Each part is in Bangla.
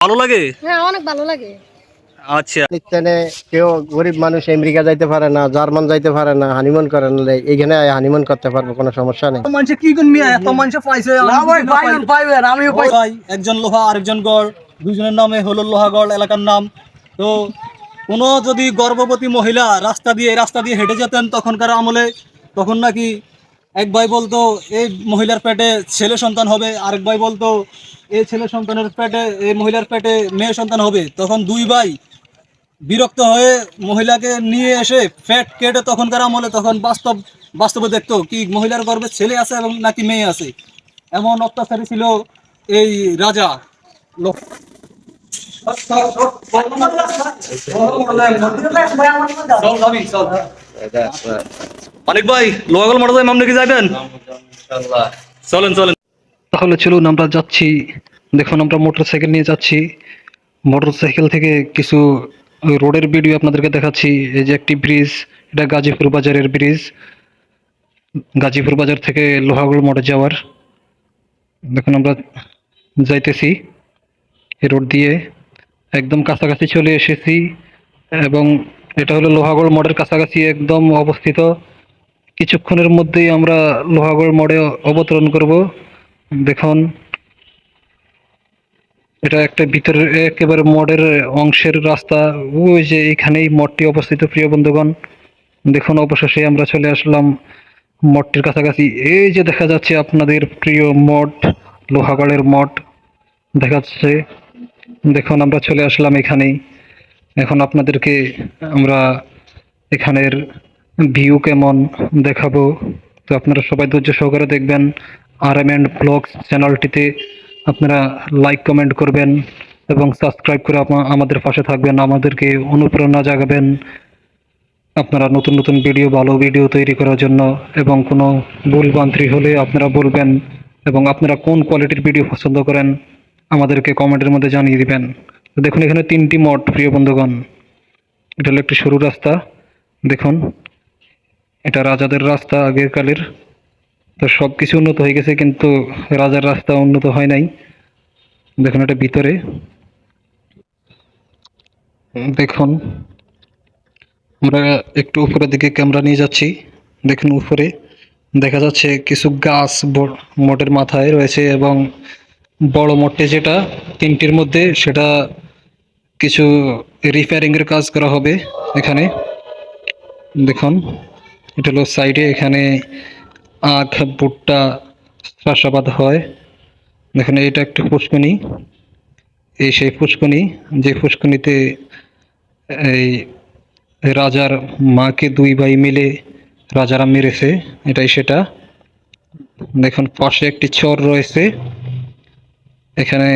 ভালো লাগে? হ্যাঁ অনেক ভালো লাগে। আচ্ছা। নিত্যানে কেউ গরিব মানুষ আমেরিকা যাইতে পারে না জার্মান যাইতে পারে না হানিমুন করে না এইখানে হানিমুন করতে পারব কোনো সমস্যা নেই। মানুষে কি গুণ মিয়া? এত মানুষে পাইছে আমিও ভাই একজন লোহা আরেকজন গড়। দুজনের নামে হলো লোহাগড় এলাকার নাম। তো কোনো যদি গর্ভবতী মহিলা রাস্তা দিয়ে রাস্তা দিয়ে হেঁটে যেতেন তখনকার আমলে তখন নাকি এক ভাই বলতো এই মহিলার পেটে ছেলে সন্তান হবে আরেক ভাই বলতো এই ছেলে সন্তানের পেটে এই মহিলার পেটে মেয়ে সন্তান হবে তখন দুই ভাই বিরক্ত হয়ে মহিলাকে নিয়ে এসে ফ্যাট কেটে তখনকার আমলে তখন বাস্তব বাস্তবে দেখতো কি মহিলার গর্ভে ছেলে আছে এবং নাকি মেয়ে আছে এমন অত্যাচারী ছিল এই রাজা লোক- অনেক ভাই লোহাগল মোটর সাইকেল আপনি কি যাবেন চলেন চলেন। তাহলে চলুন আমরা যাচ্ছি। দেখুন আমরা মোটরসাইকেল নিয়ে যাচ্ছি। মোটরসাইকেল থেকে কিছু রোডের ভিডিও আপনাদেরকে দেখাচ্ছি। এই যে একটি ব্রিজ এটা গাজীপুর বাজারের ব্রিজ। গাজীপুর বাজার থেকে লোহাগড় মোড়ে যাওয়ার। দেখুন আমরা যাইতেছি রোড দিয়ে। একদম কাছাকাছি চলে এসেছি এবং এটা হলো লোহাগড় মোড়ের কাছাকাছি একদম অবস্থিত। কিছুক্ষণের মধ্যেই আমরা লোহাগড় মোড়ে অবতরণ করব। দেখুন, এটা একটা ভিতরের একেবারে মোড়ের অংশের রাস্তা। ওই যে এখানেই মঠটি অবস্থিত, প্রিয় বন্ধুগণ। দেখুন, অবশেষে আমরা চলে আসলাম মঠটির কাছাকাছি। এই যে দেখা যাচ্ছে আপনাদের প্রিয় মঠ, লোহাগড়ের মঠ দেখা যাচ্ছে। দেখুন, আমরা চলে আসলাম এখানেই। এখন আপনাদেরকে আমরা এখানের ভিউ কেমন দেখাবো? তো আপনারা সবাই ধৈর্য সহকারে দেখবেন। আর এম এন্ড ব্লগস চ্যানেলটিতে আপনারা লাইক কমেন্ট করবেন এবং সাবস্ক্রাইব করে আমাদের পাশে থাকবেন, আমাদেরকে অনুপ্রেরণা জাগাবেন আপনারা নতুন নতুন ভিডিও ভালো ভিডিও তৈরি করার জন্য এবং কোনো ভুল বান্ত্রি হলে আপনারা বলবেন এবং আপনারা কোন কোয়ালিটির ভিডিও পছন্দ করেন, আমাদেরকে কমেন্টের মধ্যে জানিয়ে দিবেন। দেখুন, এখানে তিনটি মঠ, প্রিয় বন্ধুগণ। এটা হলো একটি সরু রাস্তা। দেখুন, এটা রাজাদের রাস্তা আগের কালের তো সব কিছু উন্নত হয়ে গেছে, কিন্তু রাজার রাস্তা উন্নত হয় নাই। দেখুন, এটা ভিতরে। দেখুন, আমরা একটু উপরের দিকে ক্যামেরা নিয়ে যাচ্ছি। দেখুন, উপরে দেখা যাচ্ছে কিছু গাছ মোটের মাথায় রয়েছে এবং বড় মোটে যেটা, তিনটির মধ্যে সেটা কিছু রিপেয়ারিং এর কাজ করা হবে এখানে। দেখুন, এটা হলো সাইডে এখানে আখ, ভুট্টা, চাষাবাদ হয়। দেখুন এটা একটা পুষ্কনি এই সেই পুষ্কনি যে পুষ্কনিতে এই রাজার মাকে দুই ভাই মিলে রাজারা মেরেছে, এটাই সেটা। দেখুন, পাশে একটি চর রয়েছে। এখানে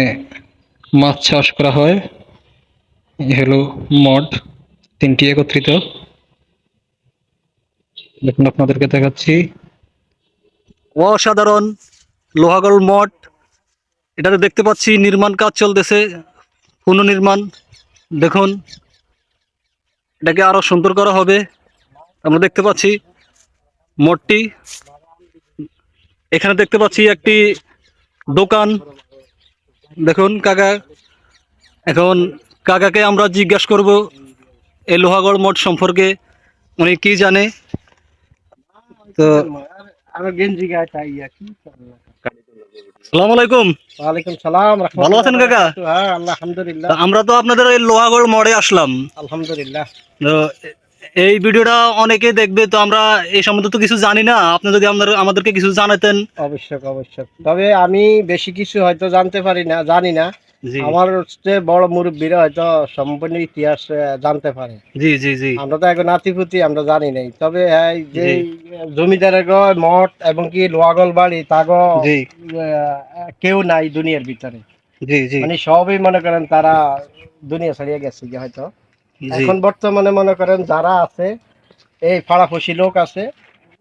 মাছ চাষ করা হয়। হলো মঠ তিনটি একত্রিত। দেখুন আপনাদেরকে দেখাচ্ছি। অসাধারণ লোহাগড় মঠ এটাতে দেখতে পাচ্ছি নির্মাণ কাজ চলতেছে, পুনর্নির্মাণ। দেখুন, এটাকে আরও সুন্দর করা হবে। আমরা দেখতে পাচ্ছি মঠটি এখানে দেখতে পাচ্ছি একটি দোকান। দেখুন, কাকা, এখন কাকাকে আমরা জিজ্ঞাসা করব এই লোহাগড় মঠ সম্পর্কে। উনি কি জানে? তো আমার গেঞ্জি গায়ে তাই কি সালাম আলাইকুম। ওয়ালাইকুম সালাম ভালো আছেন কাকা? হ্যাঁ আলহামদুলিল্লাহ। আমরা তো আপনাদের এই লোহাগড় আসলাম। আলহামদুলিল্লাহ। তো এই ভিডিওটা অনেকে দেখবে তো আমরা এই সম্বন্ধে তো কিছু জানি না। আপনি যদি আমাদের আমাদেরকে কিছু জানাতেন। অবশ্যই অবশ্যই তবে আমি বেশি কিছু হয়তো জানতে পারি না জানি না। আমার হচ্ছে বড় মুরব্বীরা হয়তো সম্পূর্ণ ইতিহাস জানতে পারে। জি জি জি। আমরা তো এখন নাতিপুতি আমরা জানি নাই। তবে এই যে জমিদারের গো মঠ এবং কি লোহাগল বাড়ি তাগ কেউ নাই দুনিয়ার ভিতরে। জি জি। মানে সবই মনে করেন তারা দুনিয়া ছাড়িয়ে গেছে যে হয়তো। এখন বর্তমানে মনে করেন যারা আছে এই ফাড়াফসি লোক আছে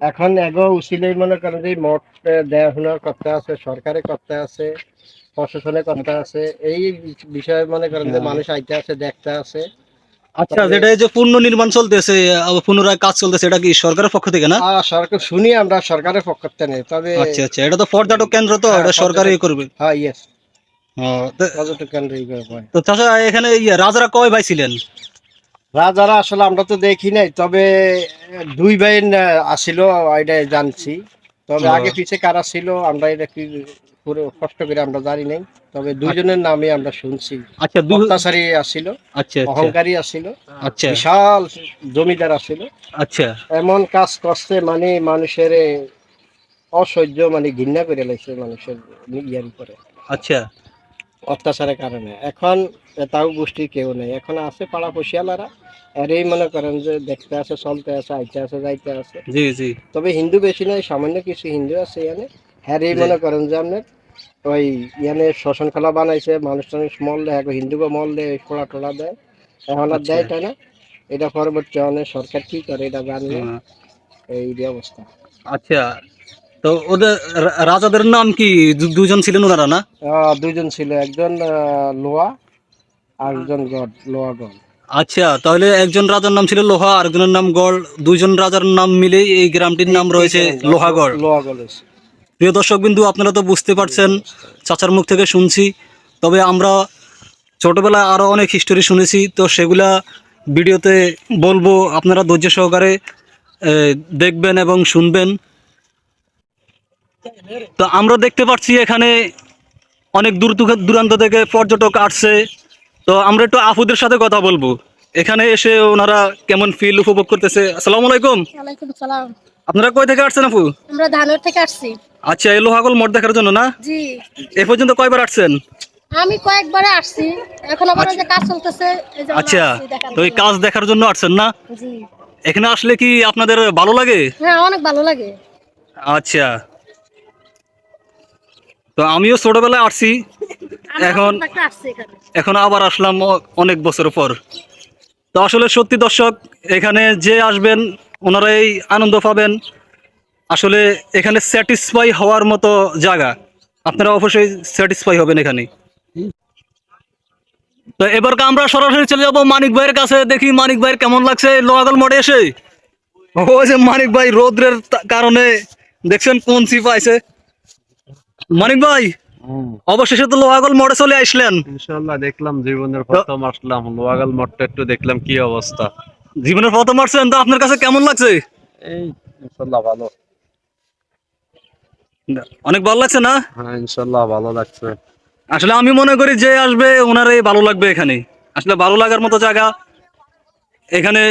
এখন এগো উচিলেই মনে করেন যে মঠ দেখাশোনা করতে আছে সরকারে করতে আছে প্রশাসনে করতে আছে। এই বিষয়ে মনে করেন যে মানুষ আইতে আছে দেখতে আছে আচ্ছা যেটা এই যে পূর্ণ নির্মাণ চলতেছে পুনরায় কাজ চলতেছে এটা কি সরকারের পক্ষ থেকে না? সরকার শুনি আমরা সরকারের পক্ষ থেকে নেই তবে আচ্ছা আচ্ছা এটা তো পর্যটক কেন্দ্র তো এটা হ্যাঁ, সরকারই করবে। হ্যাঁ ইয়েস পর্যটক কেন্দ্র এইভাবে তো চাচা এখানে রাজারা কয় ভাই ছিলেন? রাজারা আসলে আমরা তো দেখি নাই তবে দুই ভাই আসিল এটা জানছি। তবে আগে পিছে কারা ছিল আমরা এটা কি পুরো কষ্ট করে আমরা জানি নাই তবে দুইজনের নামে আমরা শুনছি। আচ্ছা অত্যাচারী আসিল আচ্ছা আচ্ছা। অহংকারী আসিল আচ্ছা। বিশাল জমিদার আসিল। আচ্ছা। এমন কাজ করছে মানে মানুষের অসহ্য মানে ঘৃণা করে লাগছে মানুষের ইয়ারি করে আচ্ছা। অত্যাচারের কারণে। এখন তাও গোষ্ঠীর কেউ নেই। এখন আছে পাড়া পশিয়ালারা। আর এই মনে করেন যে দেখতে আছে চলতে আছে আইতে আছে যাইতে আছে। জি জি। তবে হিন্দু বেশি নয় সামান্য কিছু হিন্দু আছে এখানে। হ্যাঁ এই মনে করেন যে আপনার ওই ইয়ানে শ্মশান খেলা বানাইছে মানুষ টানুষ হিন্দুকে ফোড়া টোড়া দেয়। এখন আর দেয় তাই না এটা পরবর্তী অনেক সরকার কি করে এটা জানি না। হ্যাঁ। এই যে অবস্থা। আচ্ছা তো ওদের রাজাদের নাম কি? দুজন ছিলেন ওনারা না? আহ, দুইজন ছিল একজন লোয়া আর একজন গড লোয়া গড। আচ্ছা তাহলে একজন রাজার নাম ছিল লোহা আর একজনের নাম গড় দুইজন রাজার নাম মিলে এই গ্রামটির নাম রয়েছে লোহাগড় গলেজ প্রিয় দর্শক বিন্দু আপনারা তো বুঝতে পারছেন চাচার মুখ থেকে শুনছি। তবে আমরা ছোটবেলায় আরও অনেক হিস্টোরি শুনেছি তো সেগুলা ভিডিওতে বলব আপনারা ধৈর্য সহকারে দেখবেন এবং শুনবেন। তো আমরা দেখতে পাচ্ছি এখানে অনেক দূর দূর- দূরান্ত থেকে পর্যটক আসছে। তো আমরা একটু আফুদের সাথে কথা বলব। এখানে এসে ওনারা কেমন ফিল উপভোগ করতেছে? আসসালামু আলাইকুম। আপনারা কই থেকে আসছেন আপু আমরা ধানের থেকে আসছি। আচ্ছা এই লোহাগল মঠ দেখার জন্য না? জি। এ পর্যন্ত কয়বার আসছেন? আমি কয়েকবারে আসছি। এখন আবার যে কাজ চলতেছে আচ্ছা তো এই কাজ দেখার জন্য আসছেন না? জি। এখানে আসলে কি আপনাদের ভালো লাগে? হ্যাঁ অনেক ভালো লাগে। আচ্ছা। তো আমিও ছোটবেলায় আসছি। এখন- এখানে। এখন আবার আসলাম অনেক বছর পর। তো আসলে সত্যি দর্শক এখানে যে আসবেন ওনারা এই আনন্দ পাবেন। আসলে এখানে স্যাটিসফাই হওয়ার মতো জায়গা। আপনারা অবশ্যই স্যাটিসফাই হবেন এখানে তো এবার আমরা সরাসরি চলে যাব মানিক ভাইয়ের কাছে। দেখি মানিক ভাইয়ের কেমন লাগছে? লোহাগল মোড়ে এসে। ও যে মানিক ভাই রোদ্রের কারণে দেখছেন কোন সিপ আছে মানিক ভাই অবশেষে তো লোহাগল মোড়ে চলে আসলেন। ইনশাল্লাহ দেখলাম জীবনের প্রথম আসলাম। লোয়াগাল মঠটা একটু দেখলাম কি অবস্থা। জীবনের প্রথম আসছেন তো আপনার কাছে কেমন লাগছে? এই ইনশাল্লাহ ভালো। অনেক ভালো লাগছে না? হ্যাঁ ইনশাল্লাহ ভালো লাগছে। আসলে আমি মনে করি যে আসবে ওনারই ভালো লাগবে এখানে। আসলে ভালো লাগার মতো জায়গা এখানে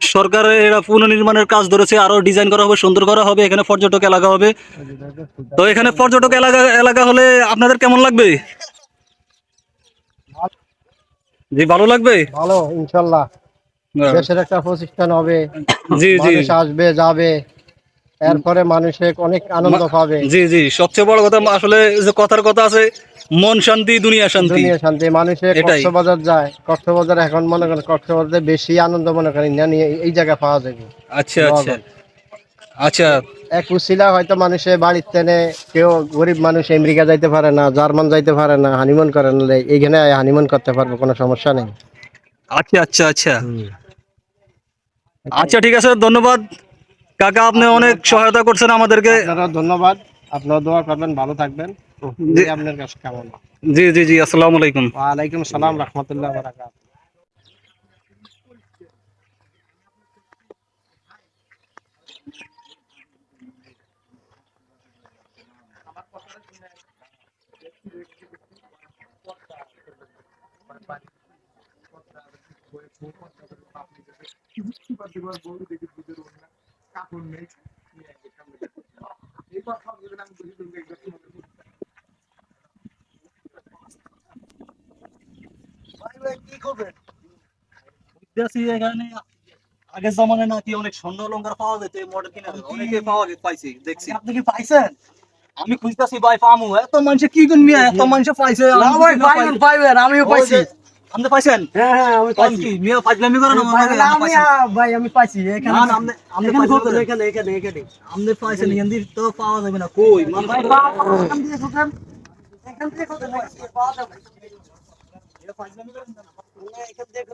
সরকারের এরা পুনর্নির্মাণের কাজ ধরেছে আরও ডিজাইন করা হবে সুন্দর করা হবে এখানে পর্যটক এলাকা হবে। তো এখানে পর্যটক এলাকা এলাকা হলে আপনাদের কেমন লাগবে? জি ভালো লাগবে? ভালো ইনশাল্লাহ। দেশের একটা প্রতিষ্ঠান হবে জি জি। আসবে যাবে। এরপরে মানুষে অনেক আনন্দ পাবে। জি জি সবচেয়ে বড় কথা আসলে যে কথার কথা আছে মন শান্তি দুনিয়া শান্তি। দুনিয়া শান্তি মানুষে। কক্সবাজার যায় কক্সবাজার এখন মনে করেন কক্সবাজারে বেশি আনন্দ মনে করেন না নিয়ে এই জায়গায় পাওয়া যাবে। আচ্ছা আচ্ছা। আচ্ছা। এক উসিলা হয়তো মানুষে বাড়ির তেনে কেউ গরিব মানুষ আমেরিকা যাইতে পারে না জার্মান যাইতে পারে না হানিমুন করে না এইখানে হানিমুন করতে পারব কোনো সমস্যা নেই। আচ্ছা আচ্ছা আচ্ছা। আচ্ছা ঠিক আছে ধন্যবাদ। কাকা আপনি অনেক সহায়তা করছেন আমাদেরকে। ধন্যবাদ। আপনারা দোয়া করবেন ভালো থাকবেন। জি। আপনার কাছে কেমন। জি জি জি আসসালামু আলাইকুম। ওয়ালাইকুম সালাম রহমতুল্লাহ বারাকাত এখানে আগের জমানায় নাকি অনেক স্বর্ণ অলংকার পাওয়া যেত মডেল কিনে অনেকে পাওয়া যেত পাইছি দেখছি। আপনি কি পাইছেন? আমি খুঁজতেছি ভাই পামু। এত মানুষে কি গুণ মিয়া এত মানুষে পাইছে? পাইবেন আমিও পাইছি। আপনি পাইছেন? হ্যাঁ হ্যাঁ আমি মিয়া ফাজলামি করেন। ভাই আমি পাইছি। এখানে আপনি আপনি পাইছেন এখানে এখানে এখানে। আপনি পাইছেন হিন্দি তো পাওয়া যাবে না। কই মানুষ এখান থেকে খোঁজেন এখান থেকে খোঁজেন পাওয়া যাবে। এখান থেকে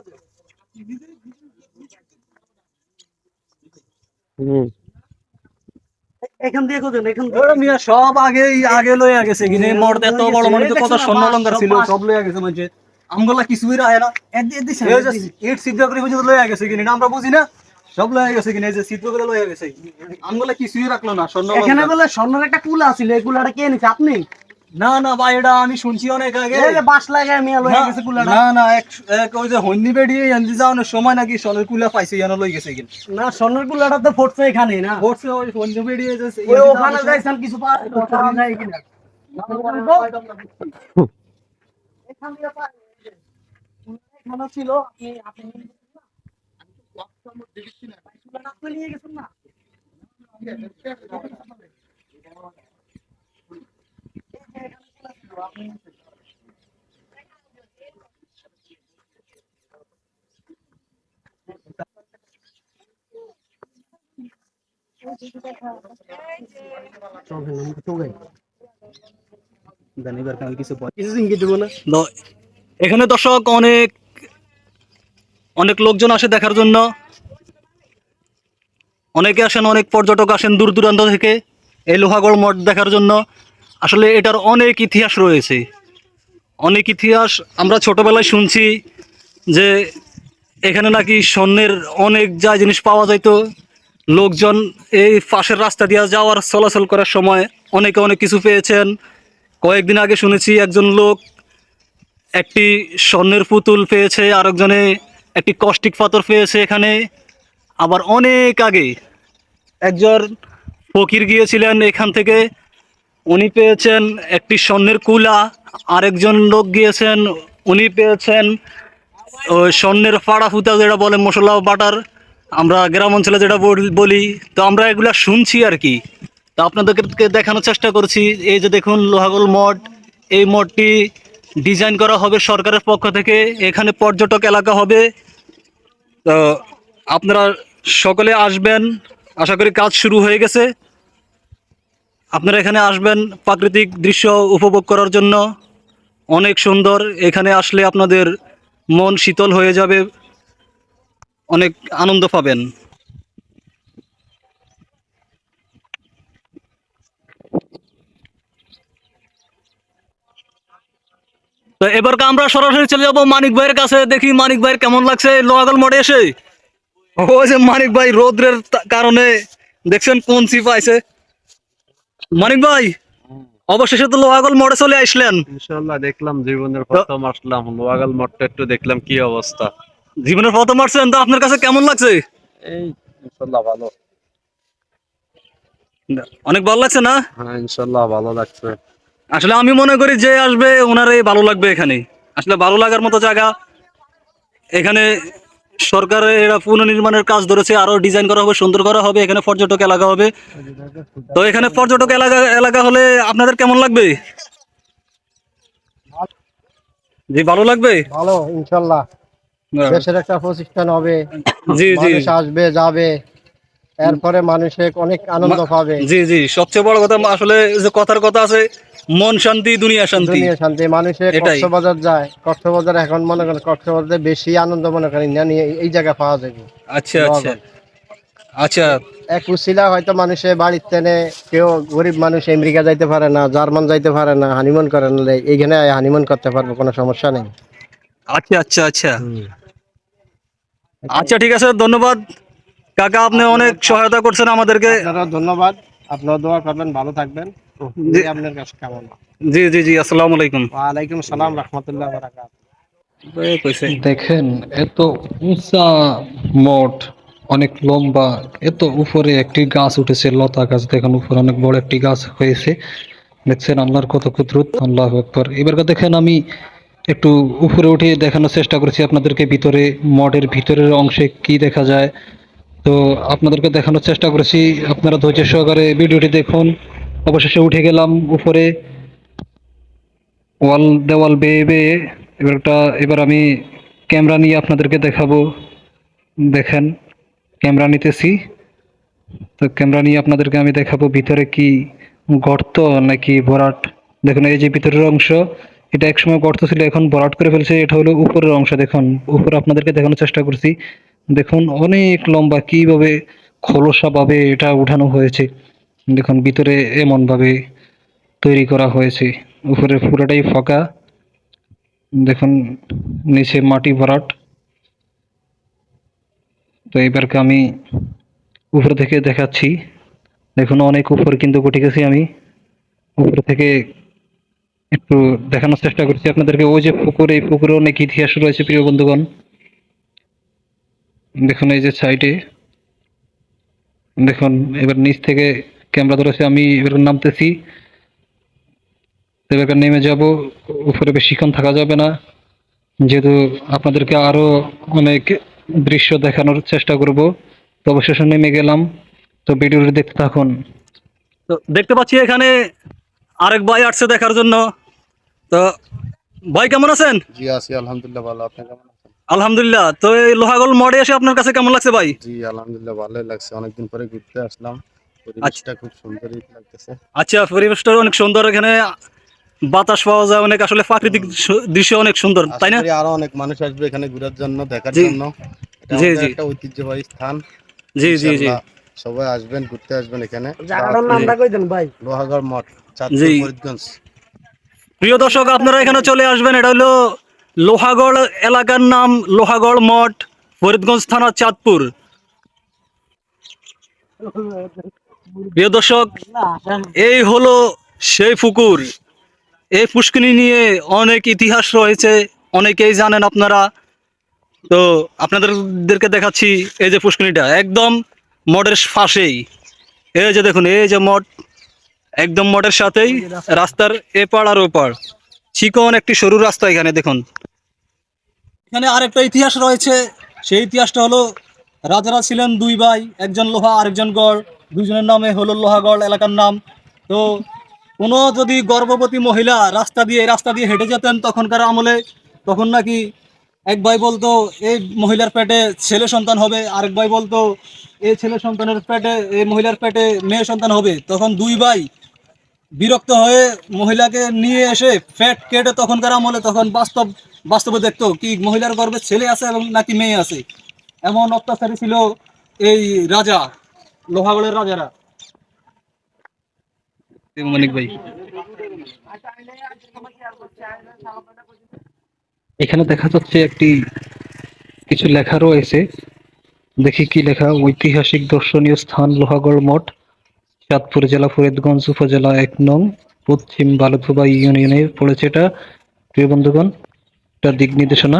এখান দিয়ে এখান মিয়া সব আগে আগে লইয়া গেছে কিনে। মোর এত বড় মানে তো কত স্বর্ণ অলংকার ছিল সব লইয়া গেছে মানে আমগুলা কিছুই রাহে না। এই যে সিদ্ধ করে বুঝে লইয়া গেছে কিনে আমরা বুঝি না? সব লইয়া গেছে কিনে যে সিদ্ধ করে লইয়া গেছে। আমগুলা কিছুই রাখল না স্বর্ণ এখানে বলে স্বর্ণের একটা কুলা ছিল এই কুলাটা কে নিছে আপনি? না না ভাই এটা আমি শুনছি অনেক আগে। এই যে বাঁশ লাগায় লয়ে গেছে কুলাটা। না না এক ওই যে হন্দি বেড়িয়ে এনদি যাওয়ানোর সময় নাকি স্বর্ণের কুলা পাইছে জানো লই গেছে কিনে না স্বর্ণের কুলাটা তো ফুটছে এখানে না। পড়ছে ওই হন্দি বেড়িয়ে যে ওই ওখানে যাইছেন কিছু পাওয়া পাওয়া যায় কিনা। এখান দিয়ে পাওয়া এখানে ছিল আপনি আপনি কুলাটা নিয়ে গেছেন না? এখানে দর্শক অনেক অনেক লোকজন আসে দেখার জন্য। অনেকে আসেন, অনেক পর্যটক আসেন দূর দূরান্ত থেকে। এই লোহাগড় মঠ দেখার জন্য। আসলে এটার অনেক ইতিহাস রয়েছে। অনেক ইতিহাস আমরা ছোটবেলায় শুনছি যে এখানে নাকি স্বর্ণের অনেক যা জিনিস পাওয়া যাইতো। লোকজন এই পাশের রাস্তা দিয়ে যাওয়ার চলাচল করার সময় অনেকে অনেক কিছু পেয়েছেন। কয়েকদিন আগে শুনেছি একজন লোক একটি স্বর্ণের পুতুল পেয়েছে, আরেকজনে একটি কষ্টিক পাথর পেয়েছে এখানে। আবার অনেক আগে একজন ফকির গিয়েছিলেন এখান থেকে। উনি পেয়েছেন একটি স্বর্ণের কুলা, আরেকজন লোক গিয়েছেন, উনি পেয়েছেন স্বর্ণের ফাড়া ফুতা যেটা বলে মশলা বাটার। আমরা গ্রাম অঞ্চলে যেটা বলি, তো আমরা এগুলা শুনছি আর কি। তো আপনাদেরকে দেখানোর চেষ্টা করছি, এই যে দেখুন লোহাগোল মঠ, এই মঠটি ডিজাইন করা হবে সরকারের পক্ষ থেকে, এখানে পর্যটক এলাকা হবে। তো আপনারা সকলে আসবেন, আশা করি কাজ শুরু হয়ে গেছে। আপনারা এখানে আসবেন প্রাকৃতিক দৃশ্য উপভোগ করার জন্য। অনেক সুন্দর। এখানে আসলে আপনাদের মন শীতল হয়ে যাবে। অনেক আনন্দ পাবেন। তো এবার আমরা সরাসরি চলে যাব মানিক ভাইয়ের কাছে। দেখি মানিক ভাইয়ের কেমন লাগছে লোহাগল মোড়ে এসে? ও যে মানিক ভাই রোদ্রের কারণে দেখছেন কোন চিপ আছে মানিক ভাই অবশেষে তো লোহাগল মোড়ে চলে আসলেন। ইনশাল্লাহ দেখলাম জীবনের প্রথম আসলাম। লোয়াগাল মঠটা একটু দেখলাম কি অবস্থা। জীবনের প্রথম আসছেন তো আপনার কাছে কেমন লাগছে? এই ইনশাল্লাহ ভালো। অনেক ভালো লাগছে না? হ্যাঁ ইনশাল্লাহ ভালো লাগছে। আসলে আমি মনে করি যে আসবে ওনারই ভালো লাগবে এখানে। আসলে ভালো লাগার মতো জায়গা এখানে সরকারের এরা পুনর্নির্মাণের কাজ ধরেছে আরও ডিজাইন করা হবে সুন্দর করা হবে এখানে পর্যটক এলাকা হবে। তো এখানে পর্যটক এলাকা এলাকা হলে আপনাদের কেমন লাগবে? জি ভালো লাগবে? ভালো ইনশাল্লাহ। দেশের একটা প্রতিষ্ঠান হবে জি জি। আসবে যাবে। এরপরে মানুষে অনেক আনন্দ পাবে। জি জি সবচেয়ে বড় কথা আসলে যে কথার কথা আছে মন শান্তি দুনিয়া শান্তি। দুনিয়া শান্তি মানুষে। কক্সবাজার যায় কক্সবাজার এখন মনে করেন কক্সবাজারে বেশি আনন্দ মনে করেন না নিয়ে এই জায়গায় পাওয়া যাবে। আচ্ছা আচ্ছা। আচ্ছা। এক উসিলা হয়তো মানুষে বাড়ির তেনে কেউ গরিব মানুষ আমেরিকা যাইতে পারে না জার্মান যাইতে পারে না হানিমুন করে না এইখানে হানিমুন করতে পারব কোনো সমস্যা নেই। আচ্ছা আচ্ছা আচ্ছা। আচ্ছা ঠিক আছে ধন্যবাদ। কাকা আপনি অনেক সহায়তা করছেন আমাদেরকে। ধন্যবাদ। আপনারা দোয়া করবেন ভালো থাকবেন। জি। আপনার কাছে কেমন। জি জি জি আসসালামু আলাইকুম। ওয়ালাইকুম সালাম রহমতুল্লাহ বারাকাত দেখেন এত উঁচা মঠ অনেক লম্বা এত উপরে একটি গাছ উঠেছে লতা গাছ। দেখেন উপরে অনেক বড় একটি গাছ হয়েছে। দেখছেন আল্লাহর কত কুদরত আল্লাহ একবার এবার দেখেন আমি একটু উপরে উঠে দেখানোর চেষ্টা করছি আপনাদেরকে ভিতরে মঠের ভিতরের অংশে কি দেখা যায়। তো আপনাদেরকে দেখানোর চেষ্টা করেছি। আপনারা ধৈর্য সহকারে ভিডিওটি দেখুন। অবশেষে উঠে গেলাম উপরে। ওয়াল দেওয়াল বেয়ে বেয়ে। এবার একটা এবার আমি ক্যামেরা নিয়ে আপনাদেরকে দেখাবো। দেখেন, ক্যামেরা নিতেছি। তো ক্যামেরা নিয়ে আপনাদেরকে আমি দেখাবো ভিতরে কি গর্ত নাকি ভরাট। দেখুন, এই যে ভিতরের অংশ, এটা একসময় গর্ত ছিল, এখন ভরাট করে ফেলছে। এটা হলো উপরের অংশ, দেখুন। উপরে আপনাদেরকে দেখানোর চেষ্টা করছি। দেখুন, অনেক লম্বা কীভাবে খোলসা ভাবে এটা উঠানো হয়েছে। দেখুন, ভিতরে এমনভাবে তৈরি করা হয়েছে। উপরে পুরোটাই ফাঁকা। দেখুন, নিচে মাটি ভরাট। তো এবারকে আমি উপর থেকে দেখাচ্ছি। দেখুন, অনেক উপর কিন্তু উঠে গেছি আমি। উপর থেকে একটু দেখানোর চেষ্টা করছি আপনাদেরকে। ওই যে পুকুর, এই পুকুরে অনেক ইতিহাস রয়েছে, প্রিয় বন্ধুগণ। দেখুন এই যে সাইডে দেখুন এবার নিচ থেকে ক্যামেরা ধরেছে আমি এবার নামতেছি। এবার নেমে যাব উপরে বেশিক্ষণ থাকা যাবে না। যেহেতু আপনাদেরকে আরও অনেক দৃশ্য দেখানোর চেষ্টা করব তো অবশেষে নেমে গেলাম। তো ভিডিওটি দেখতে থাকুন। তো দেখতে পাচ্ছি এখানে আরেক ভাই আসছে দেখার জন্য। তো ভাই কেমন আছেন? জি আছি আলহামদুলিল্লাহ ভালো। আপনি কেমন আছেন? আলহামদুলিল্লাহ। তো এই লোহাগল মডে এসে আপনার কাছে কেমন লাগছে ভাই? জি আলহামদুলিল্লাহ ভালোই লাগছে। অনেকদিন পরে ঘুরতে আসলাম। পরিবেশটা খুব সুন্দরই লাগতেছে। আচ্ছা পরিবেশটা অনেক সুন্দর। এখানে বাতাস পাওয়া যায় অনেক আসলে প্রাকৃতিক দৃশ্য অনেক সুন্দর তাই না? আরও অনেক মানুষ আসবে এখানে ঘোরার জন্য দেখার জন্য। জি, জি। একটা ঐতিহ্যবাহী স্থান। জি জি জি। সবাই আসবেন ঘুরতে আসবেন এখানে। জায়গাটার নামটা কই দেন ভাই। লোহাগড় মঠ চাঁদপুর ফরিদগঞ্জ প্রিয় দর্শক আপনারা এখানে চলে আসবেন। এটা হলো লোহাগড় এলাকার নাম লোহাগড় মঠ, ফরিদগঞ্জ থানা চাঁদপুর। প্রিয় দর্শক, এই হলো সেই পুকুর। এই পুষ্কিনি নিয়ে অনেক ইতিহাস রয়েছে, অনেকেই জানেন আপনারা। তো আপনাদেরকে দেখাচ্ছি এই যে পুষ্কিনিটা, একদম মঠের পাশেই। এই যে দেখুন, এই যে মঠ, একদম মঠের সাথেই রাস্তার এপার আর ওপার চিকন একটি সরু রাস্তা এখানে, দেখুন। এখানে আরেকটা ইতিহাস রয়েছে। সেই ইতিহাসটা হলো, রাজারা ছিলেন দুই ভাই, একজন লোহা, আরেকজন গড়। দুজনের নামে হলো লোহাগড় এলাকার নাম। তো কোনো যদি গর্ভবতী মহিলা রাস্তা দিয়ে রাস্তা দিয়ে হেঁটে যেতেন তখনকার আমলে, তখন নাকি এক ভাই বলতো এই মহিলার পেটে ছেলে সন্তান হবে। আরেক ভাই বলতো এই ছেলে সন্তানের পেটে এই মহিলার পেটে মেয়ে সন্তান হবে। তখন দুই ভাই বিরক্ত হয়ে মহিলাকে নিয়ে এসে ফ্যাট কেটে তখনকার আমলে তখন বাস্তব বাস্তবে দেখতো কি মহিলার গর্ভে ছেলে আছে এবং নাকি মেয়ে আছে। এমন অত্যাচারী ছিল এই রাজা লোহাগড়ের রাজারা। মানিক ভাই। এখানে দেখা যাচ্ছে একটি কিছু লেখা রয়েছে। দেখি কি লেখা ঐতিহাসিক দর্শনীয় স্থান লোহাগড় মঠ। চাঁদপুর জেলা, ফরিদগঞ্জ উপজেলা এক নং, পশ্চিম বালুথুবা ইউনিয়নে পড়েছে এটা। প্রিয় বন্ধুগণ, এটা দিক নির্দেশনা।